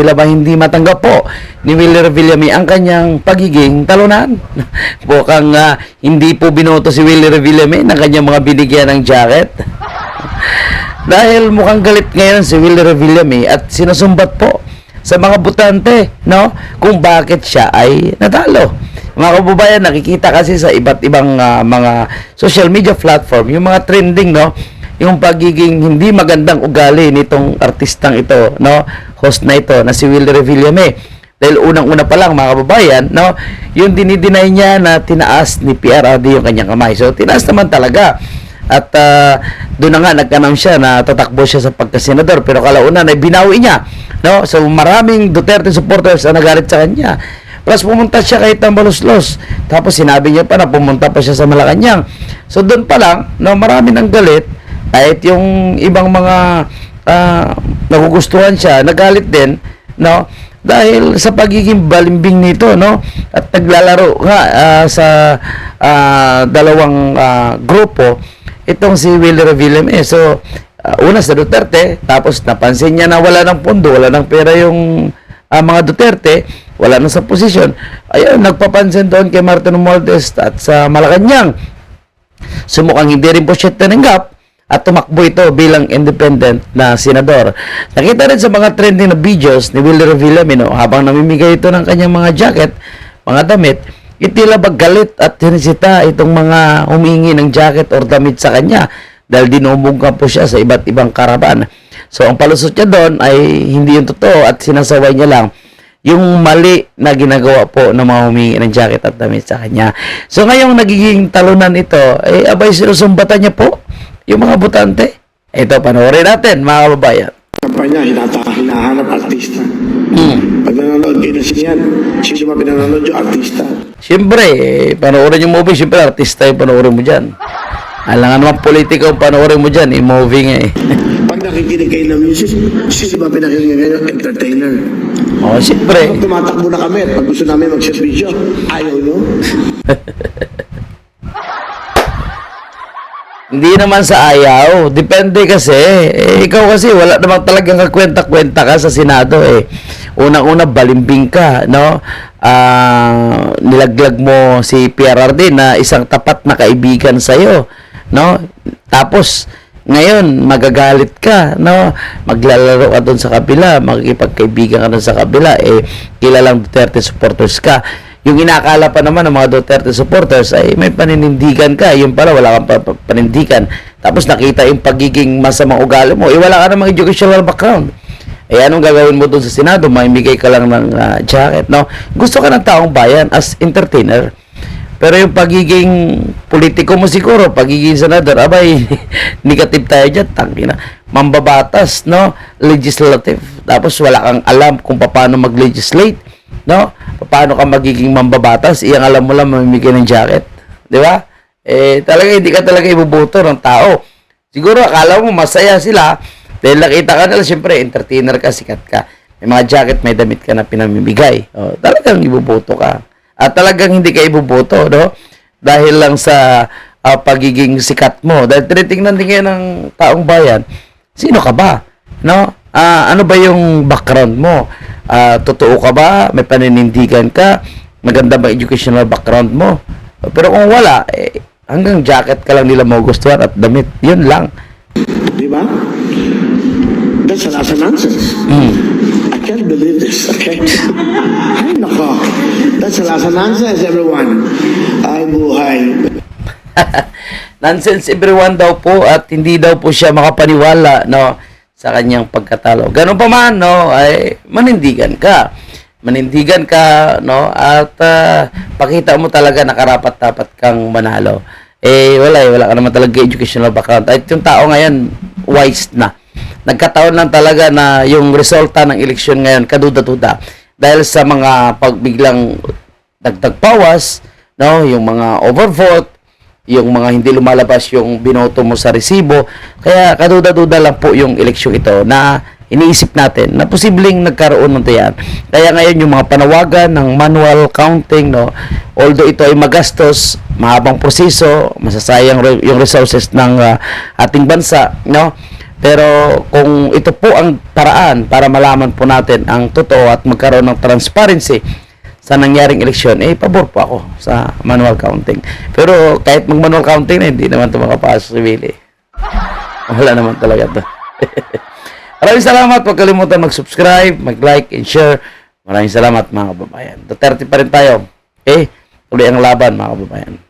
tila ba hindi matanggap po ni Willie Revillame ang kanyang pagiging talunan. Mukhang ah, hindi po binoto si Willie Revillame ng kanyang mga binigyan ng jacket. Dahil mukhang galit ngayon si Willie Revillame at sinusumbat po sa mga butante, no? Kung bakit siya ay natalo. Mga kababayan, nakikita kasi sa iba't ibang ah, mga social media platform, yung mga trending, no? Yung pagiging hindi magandang ugali nitong artistang ito, no? Host na ito, na si Willie Revillame. Dahil unang-una pa lang, mga kababayan, no? Yung dinideny niya na tinaas ni PRRD yung kanyang kamay. So, tinaas naman talaga. At ah, doon na nga nag-announce siya na tatakbo siya sa pagkasenador pero kalaunan ay binawi niya. No? So maraming Duterte supporters ang nagalit sa kanya. Plus pumunta siya kay Tambaluslos. Tapos sinabi niya pa na pumunta pa siya sa Malacanang. So doon pa lang, no, marami nang galit. Kahit yung ibang mga ah, nagugustuhan siya, nagalit din, no? Dahil sa pagiging balimbing nito, no? At naglalaro nga ah, sa ah, dalawang ah, grupo itong si Willie Revillame. Eh, so, ah, una sa Duterte, tapos napansin niya na wala ng pondo, wala ng pera yung ah, mga Duterte, wala na sa posisyon. Ayun, nagpapansin doon kay Martin Romualdez at sa Malacanang. So mukhang hindi rin po siya tinanggap at tumakbo ito bilang independent na senador. Nakita rin sa mga trending na videos ni Willie Revillame no, habang namimigay ito ng kanyang mga jacket, mga damit, itila ba galit at hinisita itong mga humingi ng jacket or damit sa kanya dahil dinumungka po siya sa iba't ibang karaban. So ang palusot niya doon ay hindi yung totoo at sinasaway niya lang yung mali na ginagawa po ng mga humingi ng jacket at damit sa kanya. So ngayong nagiging talunan ito, eh abay sinusumbatan niya po yung mga butante. Ito, panoorin natin mga kababayan. kampanya, hinata, hinahanap artista. Hmm. Pag nanonood kayo ng sinihan, sino ba pinanonood yung artista? Siyempre, eh, panoorin yung movie, siyempre artista yung panoorin mo dyan. Alangan naman politiko ang panoorin mo dyan, eh, movie nga eh. Pag nakikinig kayo ng music, sino ba pinakinggan kayo? Entertainer. Oo, siyempre. Pag tumatakbo na kami at pag gusto namin mag-servisyo, ayaw nyo. Hindi naman sa ayaw. Depende kasi. Eh, ikaw kasi wala namang talagang kakwenta-kwenta ka sa Senado eh. Unang-una, balimbing ka, no? Ah, nilaglag mo si PRRD na isang tapat na kaibigan sa'yo, no? Tapos, ngayon, magagalit ka, no? Maglalaro ka doon sa kabila, makikipagkaibigan ka doon sa kabila, eh, kilalang Duterte supporters ka yung inakala pa naman ng mga Duterte supporters ay may paninindigan ka. Yung pala, wala kang pa- pa- panindigan. Tapos nakita yung pagiging masamang ugali mo. Eh, wala ka namang educational background. Eh, anong gagawin mo doon sa Senado? Maimigay ka lang ng ah, jacket, no? Gusto ka ng taong bayan as entertainer. Pero yung pagiging politiko mo siguro, pagiging senador, abay, negative tayo dyan, tangina. Mambabatas, no? Legislative. Tapos wala kang alam kung paano mag-legislate, no? Paano ka magiging mambabatas, iyang alam mo lang mamimigay ng jacket. Di ba? Eh, talaga hindi ka talaga ibuboto ng tao. Siguro akala mo masaya sila dahil nakita ka nila, siyempre, entertainer ka, sikat ka. May mga jacket, may damit ka na pinamimigay. O, talagang ibuboto ka. At talagang hindi ka ibuboto, no? Dahil lang sa ah, pagiging sikat mo. Dahil tinitingnan din ngayon ng taong bayan, sino ka ba? No? Ah, ano ba yung background mo? Ah, totoo ka ba? May paninindigan ka? Maganda ba educational background mo? Pero kung wala, eh, hanggang jacket ka lang nila magugustuhan at damit. Yun lang. Di ba? That's a lasa nonsense. I can't believe this, okay? Ay, nako. That's a lasa nonsense, everyone. Ay, buhay. Nonsense everyone daw po at hindi daw po siya makapaniwala no sa kanyang pagkatalo. Ganun pa man no ay manindigan ka. Manindigan ka no at ah, pakita mo talaga na karapat-dapat kang manalo. Eh wala eh, wala ka naman talaga educational background. At yung tao ngayon wise na. Nagkataon lang talaga na yung resulta ng eleksyon ngayon kaduda-duda dahil sa mga pagbiglang dagdag pawas, no, yung mga overvote, yung mga hindi lumalabas yung binoto mo sa resibo. Kaya kaduda-duda lang po yung eleksyon ito na iniisip natin na posibleng nagkaroon ng tiyan. Kaya ngayon yung mga panawagan ng manual counting, no, although ito ay magastos, mahabang proseso, masasayang re- yung resources ng ah, ating bansa, no, Pero kung ito po ang paraan para malaman po natin ang totoo at magkaroon ng transparency sa nangyaring eleksyon, eh, pabor po ako sa manual counting. Pero kahit mag-manual counting na, hindi naman ito makapasok si Willie. Wala naman talaga to. Maraming salamat. Huwag kalimutan mag-subscribe, mag-like, and share. Maraming salamat mga kababayan. Duterte pa rin tayo. Eh, tuloy ang laban mga kababayan.